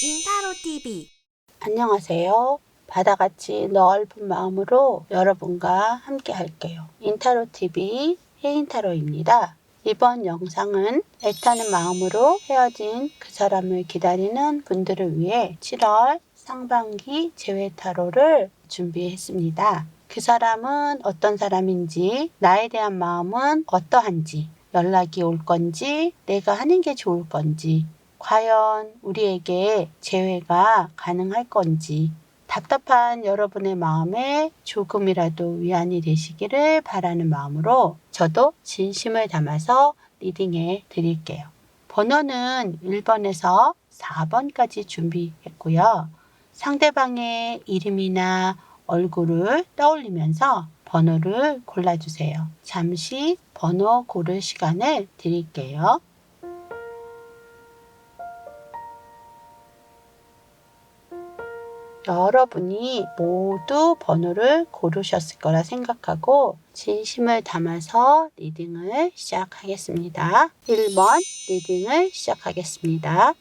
인타로 TV 안녕하세요. 바다같이 넓은 마음으로 여러분과 함께 할게요. 인타로 TV 해인타로입니다. 이번 영상은 애타는 마음으로 헤어진 그 사람을 기다리는 분들을 위해 7월 상반기 제외 타로를 준비했습니다. 그 사람은 어떤 사람인지, 나에 대한 마음은 어떠한지, 연락이 올 건지, 내가 하는 게 좋을 건지, 과연 우리에게 재회가 가능할 건지 답답한 여러분의 마음에 조금이라도 위안이 되시기를 바라는 마음으로 저도 진심을 담아서 리딩해 드릴게요. 번호는 1번에서 4번까지 준비했고요. 상대방의 이름이나 얼굴을 떠올리면서 번호를 골라주세요. 잠시 번호 고를 시간을 드릴게요. 여러분이 모두 번호를 고르셨을 거라 생각하고 진심을 담아서 리딩을 시작하겠습니다. 1번 리딩을 시작하겠습니다.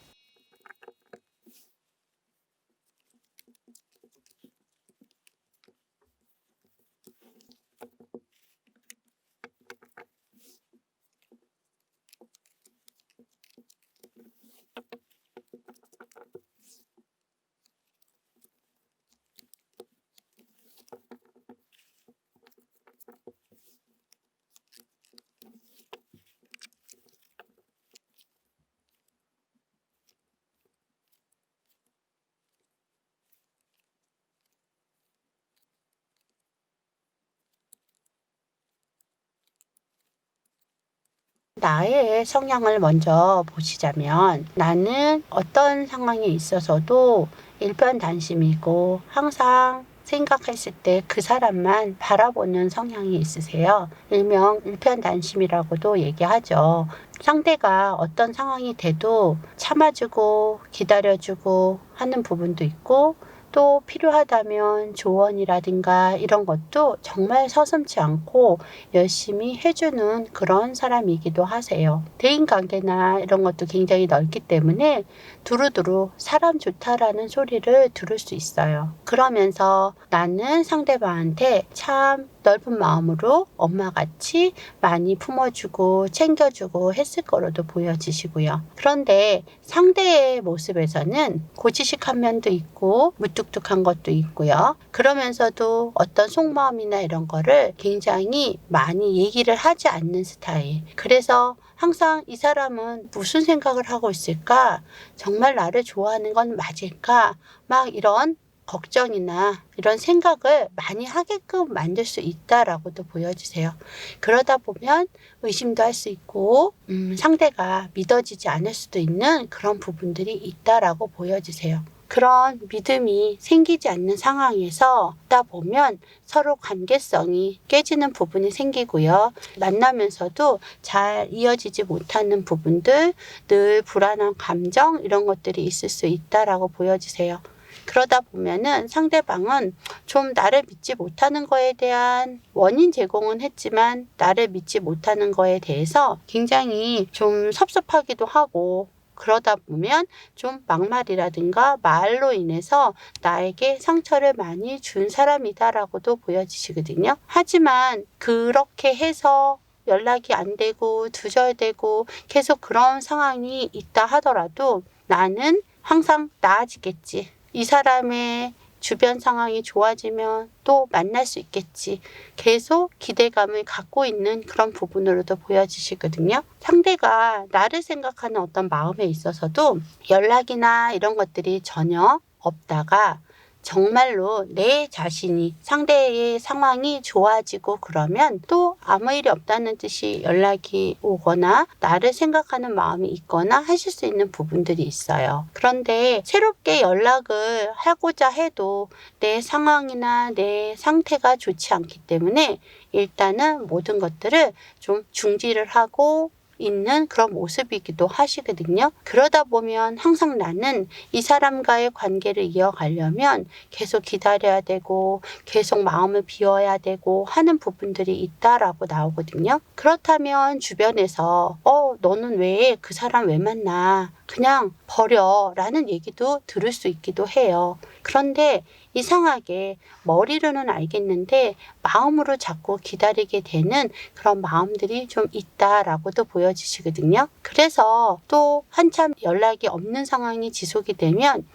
나의 성향을 먼저 보시자면 나는 어떤 상황에 있어서도 일편단심이고 항상 생각했을 때 그 사람만 바라보는 성향이 있으세요. 일명 일편단심이라고도 얘기하죠. 상대가 어떤 상황이 돼도 참아주고 기다려주고 하는 부분도 있고 또 필요하다면 조언이라든가 이런 것도 정말 서슴지 않고 열심히 해주는 그런 사람이기도 하세요. 대인 관계나 이런 것도 굉장히 넓기 때문에 두루두루 사람 좋다라는 소리를 들을 수 있어요. 그러면서 나는 상대방한테 참 넓은 마음으로 엄마 같이 많이 품어주고 챙겨주고 했을 거로도 보여지시고요. 그런데 상대의 모습에서는 고지식한 면도 있고 무뚝 뚝한 것도 있고요. 그러면서도 어떤 속마음이나 이런 거를 굉장히 많이 얘기를 하지 않는 스타일. 그래서 항상 이 사람은 무슨 생각을 하고 있을까? 정말 나를 좋아하는 건 맞을까? 막 이런 걱정이나 이런 생각을 많이 하게끔 만들 수 있다라고도 보여주세요. 그러다 보면 의심도 할 수 있고 음, 상대가 믿어지지 않을 수도 있는 그런 부분들이 있다라고 보여주세요. 그런 믿음이 생기지 않는 상황에서 다 보면 서로 관계성이 깨지는 부분이 생기고요. 만나면서도 잘 이어지지 못하는 부분들, 늘 불안한 감정 이런 것들이 있을 수 있다라고 보여주세요. 그러다 보면은 상대방은 좀 나를 믿지 못하는 거에 대한 원인 제공은 했지만 나를 믿지 못하는 거에 대해서 굉장히 좀 섭섭하기도 하고 그러다 보면 좀 막말이라든가 말로 인해서 나에게 상처를 많이 준 사람이다라고도 보여지시거든요. 하지만 그렇게 해서 연락이 안 되고 두절되고 계속 그런 상황이 있다 하더라도 나는 항상 나아지겠지. 이 사람의 주변 상황이 좋아지면 또 만날 수 있겠지. 계속 기대감을 갖고 있는 그런 부분으로도 보여지시거든요. 상대가 나를 생각하는 어떤 마음에 있어서도 연락이나 이런 것들이 전혀 없다가 정말로 내 자신이 상대의 상황이 좋아지고 그러면 또 아무 일이 없다는 뜻이 연락이 오거나 나를 생각하는 마음이 있거나 하실 수 있는 부분들이 있어요. 그런데 새롭게 연락을 하고자 해도 내 상황이나 내 상태가 좋지 않기 때문에 일단은 모든 것들을 좀 중지를 하고 있는 그런 모습이기도 하시거든요. 그러다 보면 항상 나는 이 사람과의 관계를 이어가려면 계속 기다려야 되고 계속 마음을 비워야 되고 하는 부분들이 있다라고 나오거든요. 그렇다면 주변에서 어, 너는 왜 그 사람 왜 만나? 그냥 버려 라는 얘기도 들을 수 있기도 해요. 그런데 이상하게 머리로는 알겠는데 마음으로 자꾸 기다리게 되는 그런 마음들이 좀 있다라고도 보여지시거든요. 그래서 또 한참 연락이 없는 상황이 지속이 되면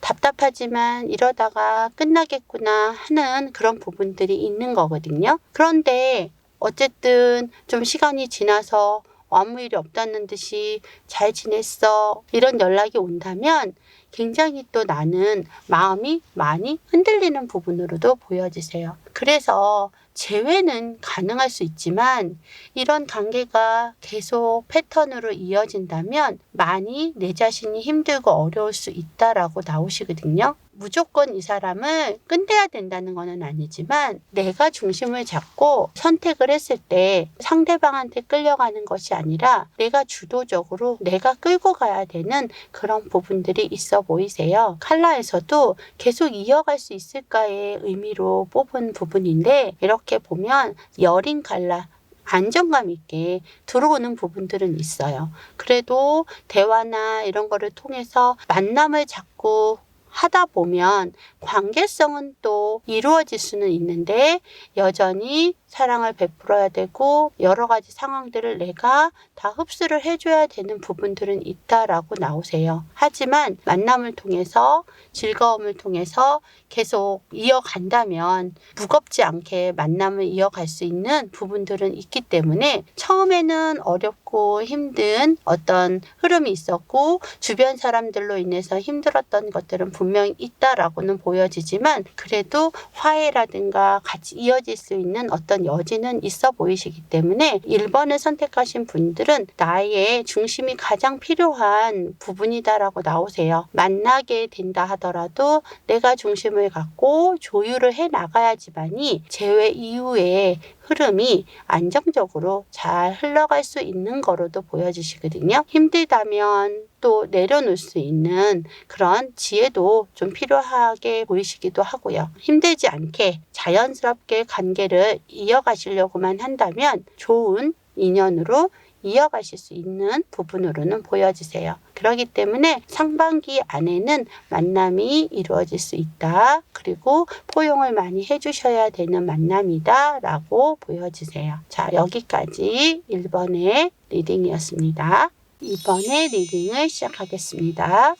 답답하지만 이러다가 끝나겠구나 하는 그런 부분들이 있는 거거든요. 그런데 어쨌든 좀 시간이 지나서 아무 일이 없다는 듯이 잘 지냈어. 이런 연락이 온다면 굉장히 또 나는 마음이 많이 흔들리는 부분으로도 보여지세요. 그래서 재회는 가능할 수 있지만 이런 관계가 계속 패턴으로 이어진다면 많이 내 자신이 힘들고 어려울 수 있다라고 나오시거든요. 무조건 이 사람을 끝내야 된다는 것은 아니지만 내가 중심을 잡고 선택을 했을 때 상대방한테 끌려가는 것이 아니라 내가 주도적으로 내가 끌고 가야 되는 그런 부분들이 있어 보이세요. 칼라에서도 계속 이어갈 수 있을까의 의미로 뽑은 부분인데 이렇게 보면 여린 칼라 안정감 있게 들어오는 부분들은 있어요. 그래도 대화나 이런 거를 통해서 만남을 자꾸 하다 보면 관계성은 또 이루어질 수는 있는데 여전히 사랑을 베풀어야 되고 여러 가지 상황들을 내가 다 흡수를 해줘야 되는 부분들은 있다라고 나오세요. 하지만 만남을 통해서 즐거움을 통해서 계속 이어간다면 무겁지 않게 만남을 이어갈 수 있는 부분들은 있기 때문에 처음에는 어렵고 힘든 어떤 흐름이 있었고 주변 사람들로 인해서 힘들었던 것들은 분명히 있다라고는 보여지지만 그래도 화해라든가 같이 이어질 수 있는 어떤 여지는 있어 보이시기 때문에 1번을 선택하신 분들은 나의 중심이 가장 필요한 부분이다라고 나오세요. 만나게 된다 하더라도 내가 중심을 갖고 조율을 해 나가야지만이 재회 이후에 흐름이 안정적으로 잘 흘러갈 수 있는 거로도 보여지시거든요. 힘들다면 또 내려놓을 수 있는 그런 지혜도 좀 필요하게 보이시기도 하고요. 힘들지 않게 자연스럽게 관계를 이어가시려고만 한다면 좋은 인연으로 이어가실 수 있는 부분으로는 보여지세요. 그렇기 때문에 상반기 안에는 만남이 이루어질 수 있다. 그리고 포용을 많이 해주셔야 되는 만남이다. 라고 보여지세요. 자, 여기까지 1번의 리딩이었습니다. 2번의 리딩을 시작하겠습니다.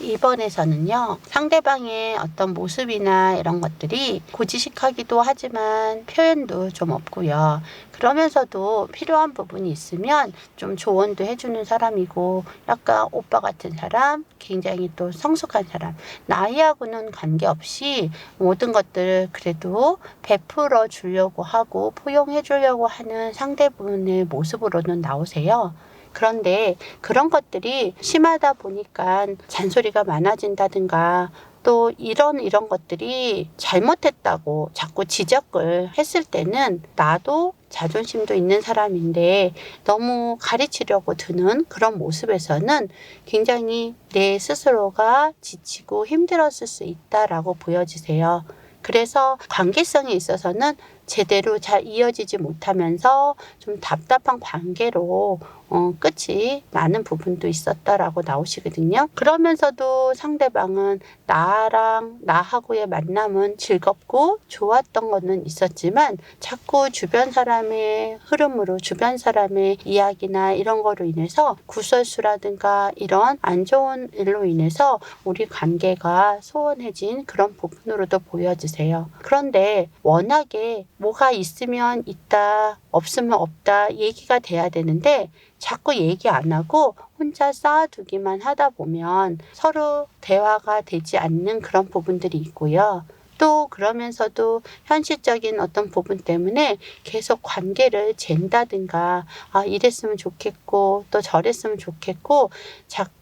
이번에서는요, 상대방의 어떤 모습이나 이런 것들이 고지식하기도 하지만 표현도 좀 없고요. 그러면서도 필요한 부분이 있으면 좀 조언도 해주는 사람이고, 약간 오빠 같은 사람, 굉장히 또 성숙한 사람, 나이하고는 관계없이 모든 것들을 그래도 베풀어 주려고 하고, 포용해 주려고 하는 상대분의 모습으로는 나오세요. 그런데 그런 것들이 심하다 보니까 잔소리가 많아진다든가 또 이런 이런 것들이 잘못했다고 자꾸 지적을 했을 때는 나도 자존심도 있는 사람인데 너무 가르치려고 드는 그런 모습에서는 굉장히 내 스스로가 지치고 힘들었을 수 있다라고 보여지세요. 그래서 관계성에 있어서는 제대로 잘 이어지지 못하면서 좀 답답한 관계로 어, 끝이 나는 부분도 있었다라고 나오시거든요. 그러면서도 상대방은 나랑 나하고의 만남은 즐겁고 좋았던 거는 있었지만 자꾸 주변 사람의 흐름으로 주변 사람의 이야기나 이런 거로 인해서 구설수라든가 이런 안 좋은 일로 인해서 우리 관계가 소원해진 그런 부분으로도 보여지세요. 그런데 워낙에 뭐가 있으면 있다, 없으면 없다 얘기가 돼야 되는데 자꾸 얘기 안 하고 혼자 쌓아두기만 하다 보면 서로 대화가 되지 않는 그런 부분들이 있고요. 또 그러면서도 현실적인 어떤 부분 때문에 계속 관계를 잰다든가 아 이랬으면 좋겠고 또 저랬으면 좋겠고 자꾸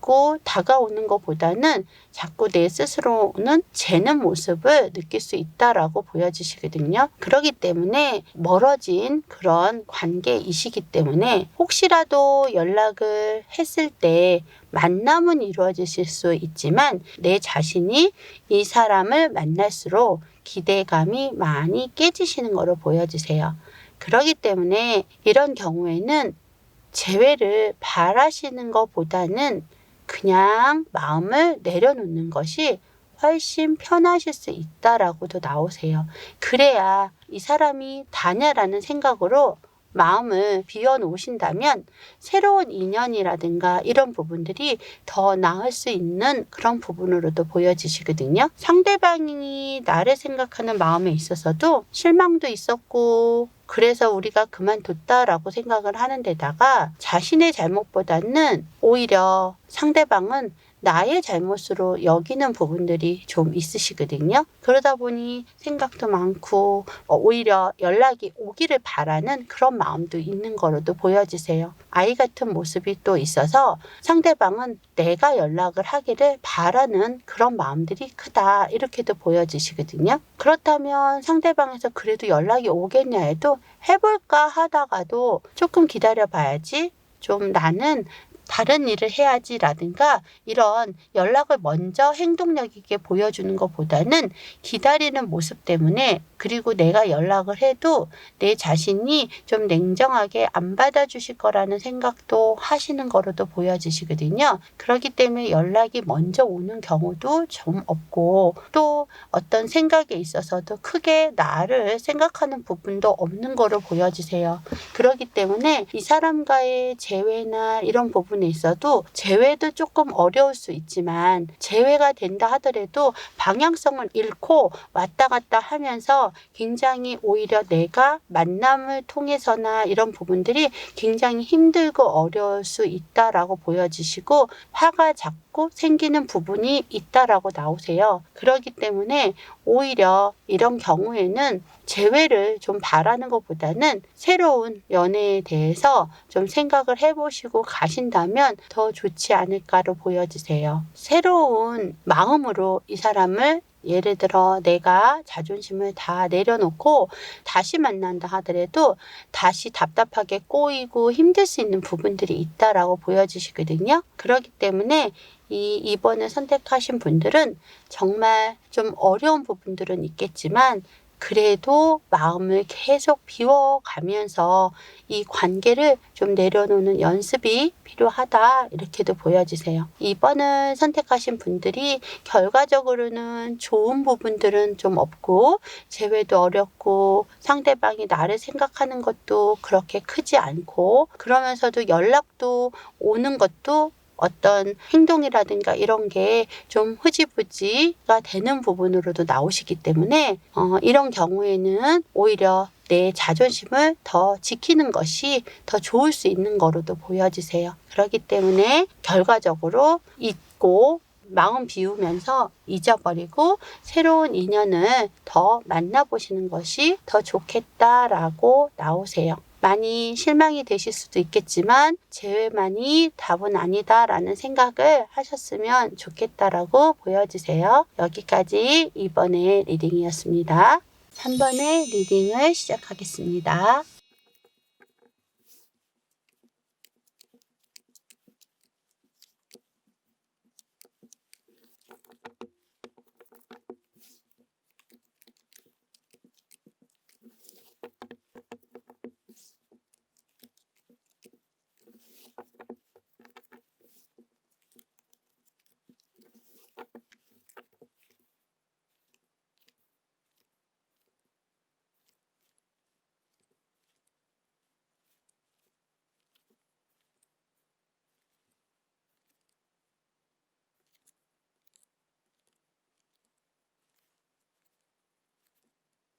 다가오는 것보다는 자꾸 내 스스로는 재는 모습을 느낄 수 있다라고 보여지시거든요. 그러기 때문에 멀어진 그런 관계이시기 때문에 혹시라도 연락을 했을 때 만남은 이루어지실 수 있지만 내 자신이 이 사람을 만날수록 기대감이 많이 깨지시는 거로 보여지세요. 그러기 때문에 이런 경우에는 재회를 바라시는 것보다는 그냥 마음을 내려놓는 것이 훨씬 편하실 수 있다라고도 나오세요. 그래야 이 사람이 다냐라는 생각으로 마음을 비워놓으신다면 새로운 인연이라든가 이런 부분들이 더 나을 수 있는 그런 부분으로도 보여지시거든요. 상대방이 나를 생각하는 마음에 있어서도 실망도 있었고 그래서 우리가 그만뒀다라고 생각을 하는 데다가 자신의 잘못보다는 오히려 상대방은 나의 잘못으로 여기는 부분들이 좀 있으시거든요. 그러다 보니 생각도 많고 어, 오히려 연락이 오기를 바라는 그런 마음도 있는 거로도 보여지세요. 아이 같은 모습이 또 있어서 상대방은 내가 연락을 하기를 바라는 그런 마음들이 크다 이렇게도 보여지시거든요. 그렇다면 상대방에서 그래도 연락이 오겠냐 해도 해볼까 하다가도 조금 기다려 봐야지 좀 나는 다른 일을 해야지라든가 이런 연락을 먼저 행동력 있게 보여주는 것보다는 기다리는 모습 때문에 그리고 내가 연락을 해도 내 자신이 좀 냉정하게 안 받아주실 거라는 생각도 하시는 거로도 보여지시거든요. 그렇기 때문에 연락이 먼저 오는 경우도 좀 없고 또 어떤 생각에 있어서도 크게 나를 생각하는 부분도 없는 거로 보여지세요. 그렇기 때문에 이 사람과의 재회나 이런 부분에 있어도 재회도 조금 어려울 수 있지만 재회가 된다 하더라도 방향성을 잃고 왔다 갔다 하면서 굉장히 오히려 내가 만남을 통해서나 이런 부분들이 굉장히 힘들고 어려울 수 있다라고 보여지시고 화가 자꾸 생기는 부분이 있다라고 나오세요. 그렇기 때문에 오히려 이런 경우에는 재회를 좀 바라는 것보다는 새로운 연애에 대해서 좀 생각을 해보시고 가신다면 더 좋지 않을까로 보여지세요. 새로운 마음으로 이 사람을 예를 들어 내가 자존심을 다 내려놓고 다시 만난다 하더라도 다시 답답하게 꼬이고 힘들 수 있는 부분들이 있다라고 보여지시거든요. 그렇기 때문에 이 이번을 선택하신 분들은 정말 좀 어려운 부분들은 있겠지만 그래도 마음을 계속 비워가면서 이 관계를 좀 내려놓는 연습이 필요하다 이렇게도 보여지세요. 이번을 선택하신 분들이 결과적으로는 좋은 부분들은 좀 없고 재회도 어렵고 상대방이 나를 생각하는 것도 그렇게 크지 않고 그러면서도 연락도 오는 것도 어떤 행동이라든가 이런 게 좀 흐지부지가 되는 부분으로도 나오시기 때문에 어, 이런 경우에는 오히려 내 자존심을 더 지키는 것이 더 좋을 수 있는 거로도 보여지세요. 그렇기 때문에 결과적으로 잊고 마음 비우면서 잊어버리고 새로운 인연을 더 만나보시는 것이 더 좋겠다라고 나오세요. 많이 실망이 되실 수도 있겠지만 재회만이 답은 아니다라는 생각을 하셨으면 좋겠다라고 보여지세요. 여기까지 이번의 리딩이었습니다. 3번의 리딩을 시작하겠습니다.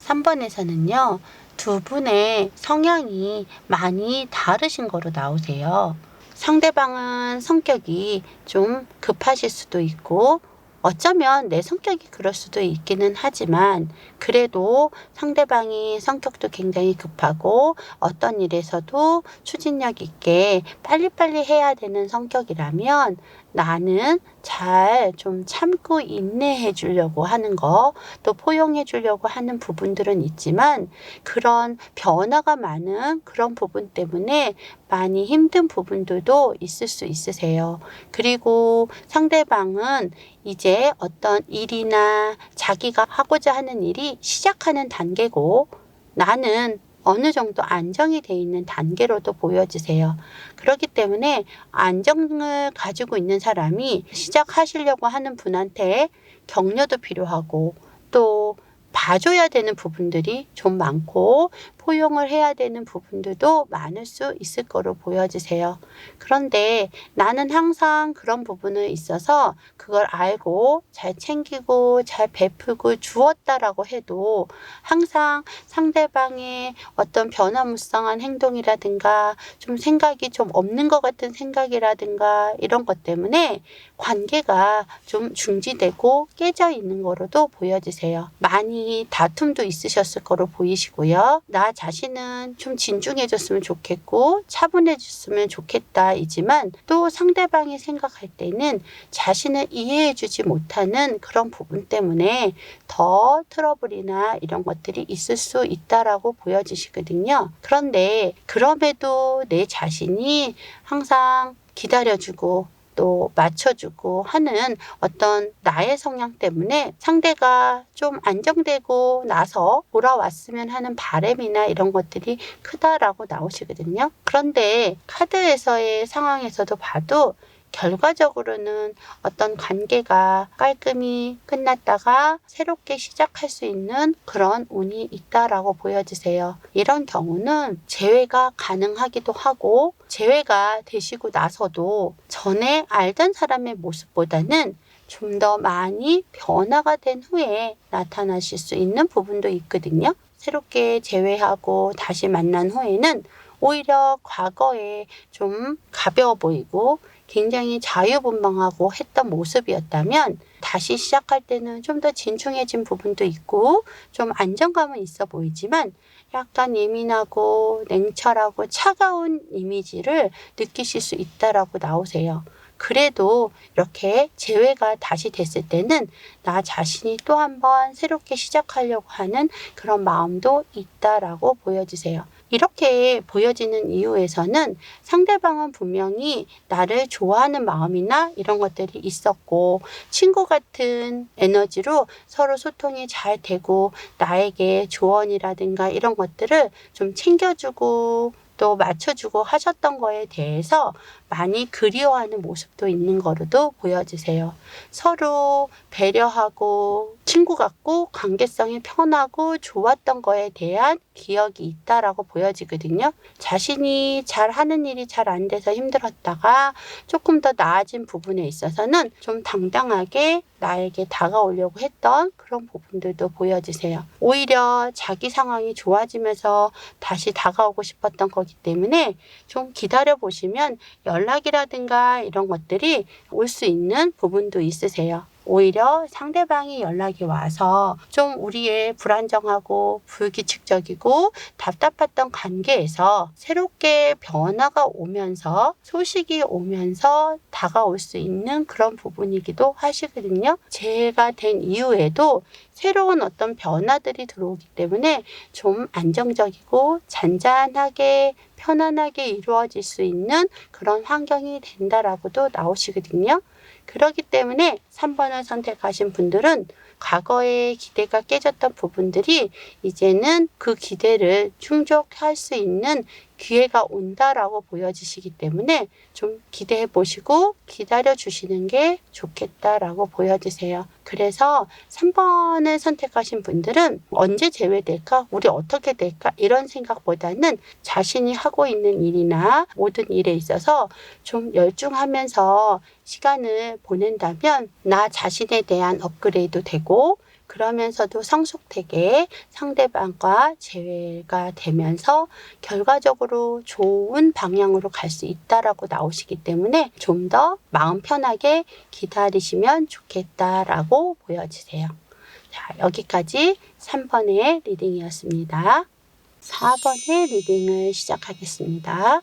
3번에서는요, 두 분의 성향이 많이 다르신 거로 나오세요. 상대방은 성격이 좀 급하실 수도 있고, 어쩌면 내 성격이 그럴 수도 있기는 하지만, 그래도 상대방이 성격도 굉장히 급하고, 어떤 일에서도 추진력 있게 빨리빨리 해야 되는 성격이라면, 나는 잘 좀 참고 인내해 주려고 하는 거, 또 포용해 주려고 하는 부분들은 있지만, 그런 변화가 많은 그런 부분 때문에 많이 힘든 부분들도 있을 수 있으세요. 그리고 상대방은 이제 어떤 일이나 자기가 하고자 하는 일이 시작하는 단계고, 나는 어느 정도 안정이 돼 있는 단계로도 보여지세요. 그렇기 때문에 안정을 가지고 있는 사람이 시작하시려고 하는 분한테 격려도 필요하고 또 봐줘야 되는 부분들이 좀 많고 포용을 해야 되는 부분들도 많을 수 있을 거로 보여지세요. 그런데 나는 항상 그런 부분에 있어서 그걸 알고 잘 챙기고 잘 베풀고 주었다라고 해도 항상 상대방의 어떤 변화무쌍한 행동이라든가 좀 생각이 좀 없는 것 같은 생각이라든가 이런 것 때문에 관계가 좀 중지되고 깨져 있는 거로도 보여지세요. 많이 다툼도 있으셨을 거로 보이시고요. 나 자신은 좀 진중해졌으면 좋겠고 차분해졌으면 좋겠다이지만 또 상대방이 생각할 때는 자신을 이해해주지 못하는 그런 부분 때문에 더 트러블이나 이런 것들이 있을 수 있다라고 보여지시거든요. 그런데 그럼에도 내 자신이 항상 기다려주고 또 맞춰주고 하는 어떤 나의 성향 때문에 상대가 좀 안정되고 나서 돌아왔으면 하는 바램이나 이런 것들이 크다라고 나오시거든요. 그런데 카드에서의 상황에서도 봐도 결과적으로는 어떤 관계가 깔끔히 끝났다가 새롭게 시작할 수 있는 그런 운이 있다라고 보여지세요. 이런 경우는 재회가 가능하기도 하고 재회가 되시고 나서도 전에 알던 사람의 모습보다는 좀 더 많이 변화가 된 후에 나타나실 수 있는 부분도 있거든요. 새롭게 재회하고 다시 만난 후에는 오히려 과거에 좀 가벼워 보이고 굉장히 자유분방하고 했던 모습이었다면 다시 시작할 때는 좀 더 진중해진 부분도 있고 좀 안정감은 있어 보이지만 약간 예민하고 냉철하고 차가운 이미지를 느끼실 수 있다라고 나오세요. 그래도 이렇게 재회가 다시 됐을 때는 나 자신이 또 한번 새롭게 시작하려고 하는 그런 마음도 있다라고 보여지세요. 이렇게 보여지는 이유에서는 상대방은 분명히 나를 좋아하는 마음이나 이런 것들이 있었고 친구 같은 에너지로 서로 소통이 잘 되고 나에게 조언이라든가 이런 것들을 좀 챙겨주고 또 맞춰주고 하셨던 거에 대해서 많이 그리워하는 모습도 있는 거로도 보여지세요. 서로 배려하고 친구 같고 관계성이 편하고 좋았던 거에 대한 기억이 있다라고 보여지거든요. 자신이 잘 하는 일이 잘 안 돼서 힘들었다가 조금 더 나아진 부분에 있어서는 좀 당당하게 나에게 다가오려고 했던 그런 부분들도 보여지세요. 오히려 자기 상황이 좋아지면서 다시 다가오고 싶었던 거기 때문에 좀 기다려 보시면 연락이라든가 이런 것들이 올 수 있는 부분도 있으세요. 오히려 상대방이 연락이 와서 좀 우리의 불안정하고 불규칙적이고 답답했던 관계에서 새롭게 변화가 오면서 소식이 오면서 다가올 수 있는 그런 부분이기도 하시거든요. 재해가 된 이후에도 새로운 어떤 변화들이 들어오기 때문에 좀 안정적이고 잔잔하게 편안하게 이루어질 수 있는 그런 환경이 된다라고도 나오시거든요. 그렇기 때문에 3번을 선택하신 분들은 과거의 기대가 깨졌던 부분들이 이제는 그 기대를 충족할 수 있는 기회가 온다라고 보여지시기 때문에 좀 기대해 보시고 기다려 주시는 게 좋겠다라고 보여지세요. 그래서 3번을 선택하신 분들은 언제 제외될까? 우리 어떻게 될까? 이런 생각보다는 자신이 하고 있는 일이나 모든 일에 있어서 좀 열중하면서 시간을 보낸다면 나 자신에 대한 업그레이드 되고 그러면서도 성숙되게 상대방과 재회가 되면서 결과적으로 좋은 방향으로 갈 수 있다라고 나오시기 때문에 좀 더 마음 편하게 기다리시면 좋겠다라고 보여지세요. 자, 여기까지 3번의 리딩이었습니다. 4번의 리딩을 시작하겠습니다.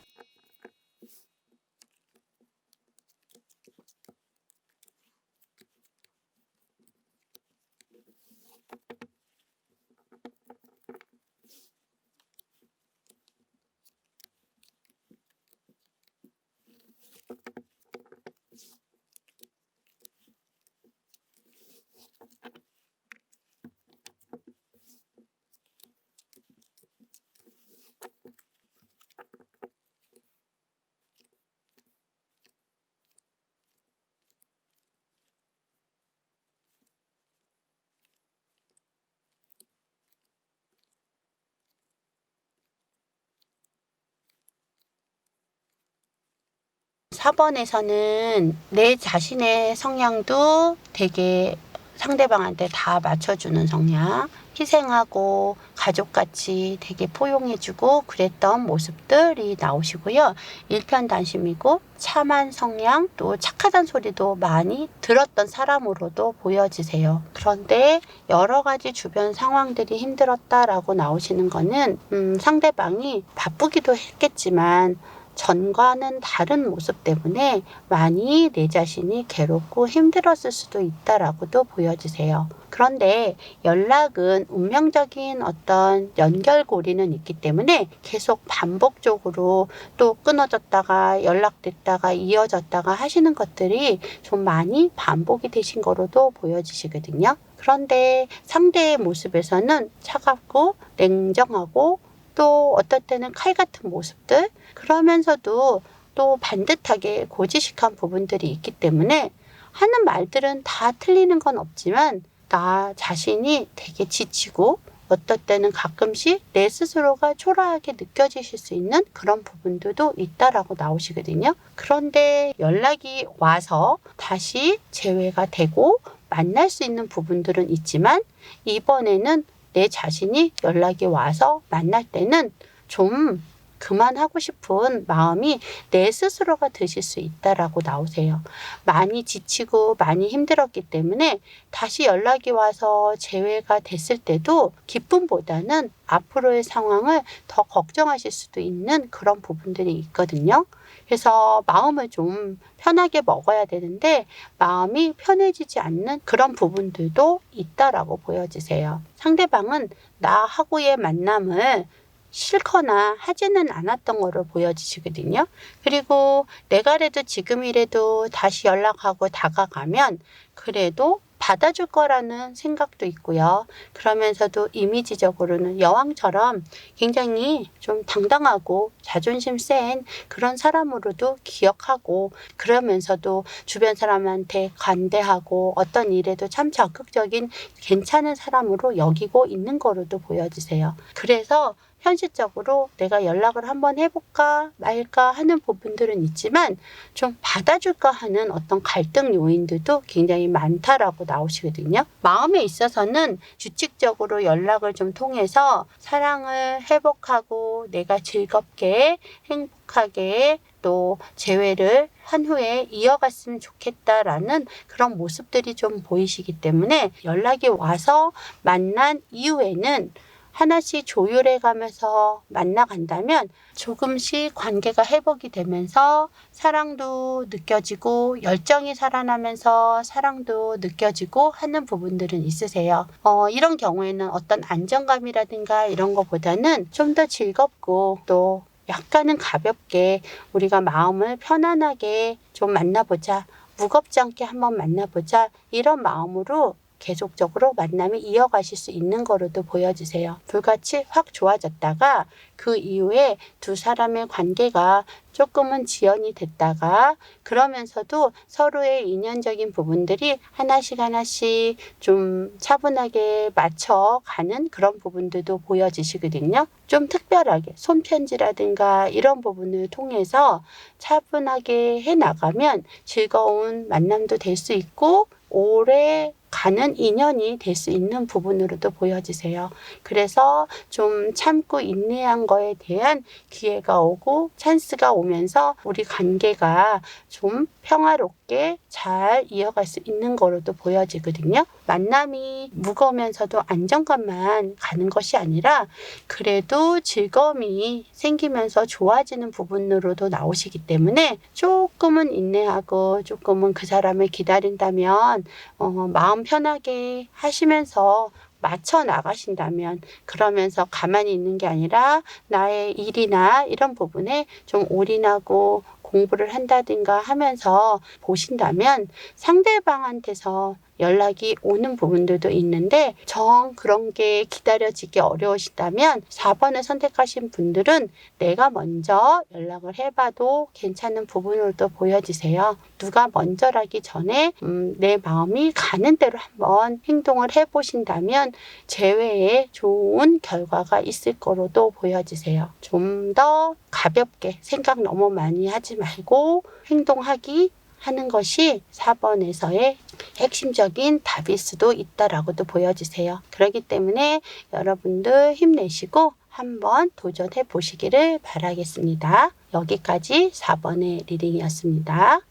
(4번에서는) 내 자신의 성향도 되게 상대방한테 다 맞춰주는 성향 희생하고 가족같이 되게 포용해주고 그랬던 모습들이 나오시고요. 일편단심이고 참한 성향 또 착하단 소리도 많이 들었던 사람으로도 보여지세요. 그런데 여러 가지 주변 상황들이 힘들었다라고 나오시는 거는 음, 상대방이 바쁘기도 했겠지만 전과는 다른 모습 때문에 많이 내 자신이 괴롭고 힘들었을 수도 있다라고도 보여지세요. 그런데 연락은 운명적인 어떤 연결고리는 있기 때문에 계속 반복적으로 또 끊어졌다가 연락됐다가 이어졌다가 하시는 것들이 좀 많이 반복이 되신 거로도 보여지시거든요. 그런데 상대의 모습에서는 차갑고 냉정하고 또 어떨 때는 칼 같은 모습들 그러면서도 또 반듯하게 고지식한 부분들이 있기 때문에 하는 말들은 다 틀리는 건 없지만 나 자신이 되게 지치고 어떨 때는 가끔씩 내 스스로가 초라하게 느껴지실 수 있는 그런 부분들도 있다라고 나오시거든요. 그런데 연락이 와서 다시 재회가 되고 만날 수 있는 부분들은 있지만 이번에는 내 자신이 연락이 와서 만날 때는 좀 그만하고 싶은 마음이 내 스스로가 드실 수 있다라고 나오세요. 많이 지치고 많이 힘들었기 때문에 다시 연락이 와서 재회가 됐을 때도 기쁨보다는 앞으로의 상황을 더 걱정하실 수도 있는 그런 부분들이 있거든요. 그래서 마음을 좀 편하게 먹어야 되는데 마음이 편해지지 않는 그런 부분들도 있다라고 보여지세요. 상대방은 나하고의 만남을 싫거나 하지는 않았던 거로 보여지시거든요. 그리고 내가래도 지금이라도 다시 연락하고 다가가면 그래도 받아줄 거라는 생각도 있고요. 그러면서도 이미지적으로는 여왕처럼 굉장히 좀 당당하고 자존심 센 그런 사람으로도 기억하고 그러면서도 주변 사람한테 관대하고 어떤 일에도 참 적극적인 괜찮은 사람으로 여기고 있는 거로도 보여지세요. 그래서 현실적으로 내가 연락을 한번 해볼까 말까 하는 부분들은 있지만 좀 받아줄까 하는 어떤 갈등 요인들도 굉장히 많다라고 나오시거든요. 마음에 있어서는 규칙적으로 연락을 좀 통해서 사랑을 회복하고 내가 즐겁게 행복하게 또 재회를 한 후에 이어갔으면 좋겠다라는 그런 모습들이 좀 보이시기 때문에 연락이 와서 만난 이후에는 하나씩 조율해 가면서 만나간다면 조금씩 관계가 회복이 되면서 사랑도 느껴지고 열정이 살아나면서 사랑도 느껴지고 하는 부분들은 있으세요. 어, 이런 경우에는 어떤 안정감이라든가 이런 것보다는 좀 더 즐겁고 또 약간은 가볍게 우리가 마음을 편안하게 좀 만나보자. 무겁지 않게 한번 만나보자. 이런 마음으로 계속적으로 만남이 이어가실 수 있는 거로도 보여지세요. 불같이 확 좋아졌다가 그 이후에 두 사람의 관계가 조금은 지연이 됐다가 그러면서도 서로의 인연적인 부분들이 하나씩 하나씩 좀 차분하게 맞춰가는 그런 부분들도 보여지시거든요. 좀 특별하게 손편지라든가 이런 부분을 통해서 차분하게 해 나가면 즐거운 만남도 될 수 있고 오래 가는 인연이 될 수 있는 부분으로도 보여지세요. 그래서 좀 참고 인내한 거에 대한 기회가 오고 찬스가 오면서 우리 관계가 좀 평화롭게 잘 이어갈 수 있는 거로도 보여지거든요. 만남이 무거우면서도 안정감만 가는 것이 아니라 그래도 즐거움이 생기면서 좋아지는 부분으로도 나오시기 때문에 조금은 인내하고 조금은 그 사람을 기다린다면 어, 마음 편하게 하시면서 맞춰 나가신다면 그러면서 가만히 있는 게 아니라 나의 일이나 이런 부분에 좀 올인하고 공부를 한다든가 하면서 보신다면 상대방한테서 연락이 오는 부분들도 있는데 정 그런 게 기다려지기 어려우시다면 4번을 선택하신 분들은 내가 먼저 연락을 해봐도 괜찮은 부분으로도 보여지세요. 누가 먼저라기 전에 음, 내 마음이 가는 대로 한번 행동을 해보신다면 제외에 좋은 결과가 있을 거로도 보여지세요. 좀 더 가볍게 생각 너무 많이 하지 말고 행동하기 하는 것이 4번에서의 핵심적인 답일 수도 있다라고도 보여지세요. 그렇기 때문에 여러분들 힘내시고 한번 도전해 보시기를 바라겠습니다. 여기까지 4번의 리딩이었습니다.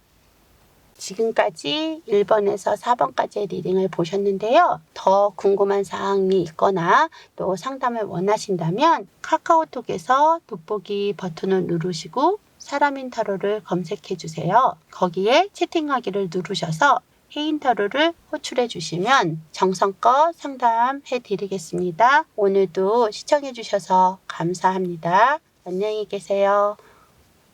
지금까지 1번에서 4번까지의 리딩을 보셨는데요. 더 궁금한 사항이 있거나 또 상담을 원하신다면 카카오톡에서 돋보기 버튼을 누르시고 사람인 타로를 검색해 주세요. 거기에 채팅하기를 누르셔서 해인 타로를 호출해 주시면 정성껏 상담해 드리겠습니다. 오늘도 시청해 주셔서 감사합니다. 안녕히 계세요.